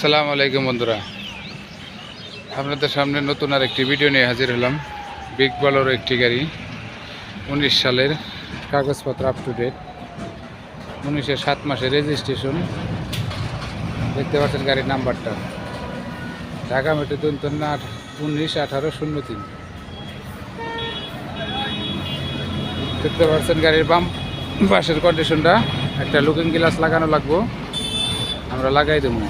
আসসালামু আলাইকুম বন্ধুরা। আপনাদের সামনে নতুন আর একটি ভিডিও নিয়ে হাজির হলাম। বিগ বলের একটি গাড়ি, উনিশ সালের কাগজপত্র আপ টু ডেট উনিশের সাত মাসের রেজিস্ট্রেশন দেখতে পাচ্ছেন গাড়ির নাম্বারটা ঢাকা মেট্রো দন্তন্য আট উনিশ আঠারো শূন্য তিন। দেখতে পাচ্ছেন গাড়ির বাম পাশের কন্ডিশনটা একটা লুকিং গ্লাস লাগানো লাগবো। আমরা লাগাই দেবো।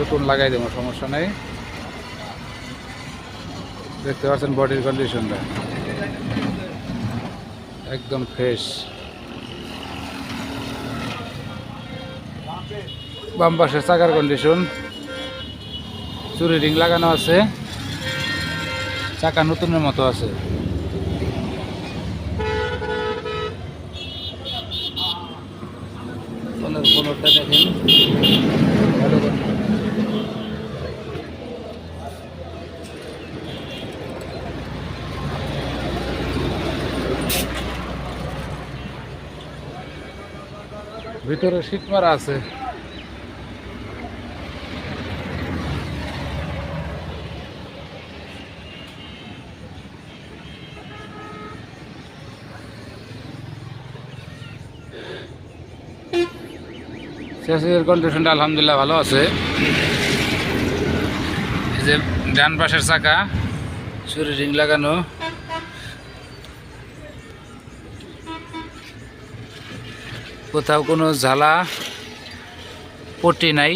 নতুন লাগাই দেবো, সমস্যা নেই। দেখতে পাচ্ছেন বডির কন্ডিশনটা একদম ফ্রেশ বাম পাশে চাকার কন্ডিশন চুরি রিং লাগানো আছে। চাকা নতুনের মতো আছে। পনেরো পনেরোটা দেখেন। ভালো করে। ভিতরে শীত মারা আছে। শেষের কন্ডিশনটা আলহামদুলিল্লাহ ভালো আছে। এই যে ডান পাশের চাকা চুরি রিং লাগানো। কোথাও কোনো ঝালা পটি নাই।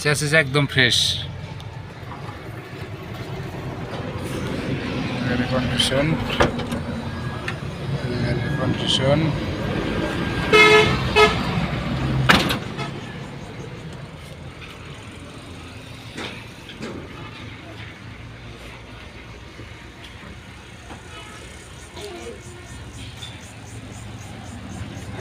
চ্যাসিস একদম ফ্রেশ। Condition condition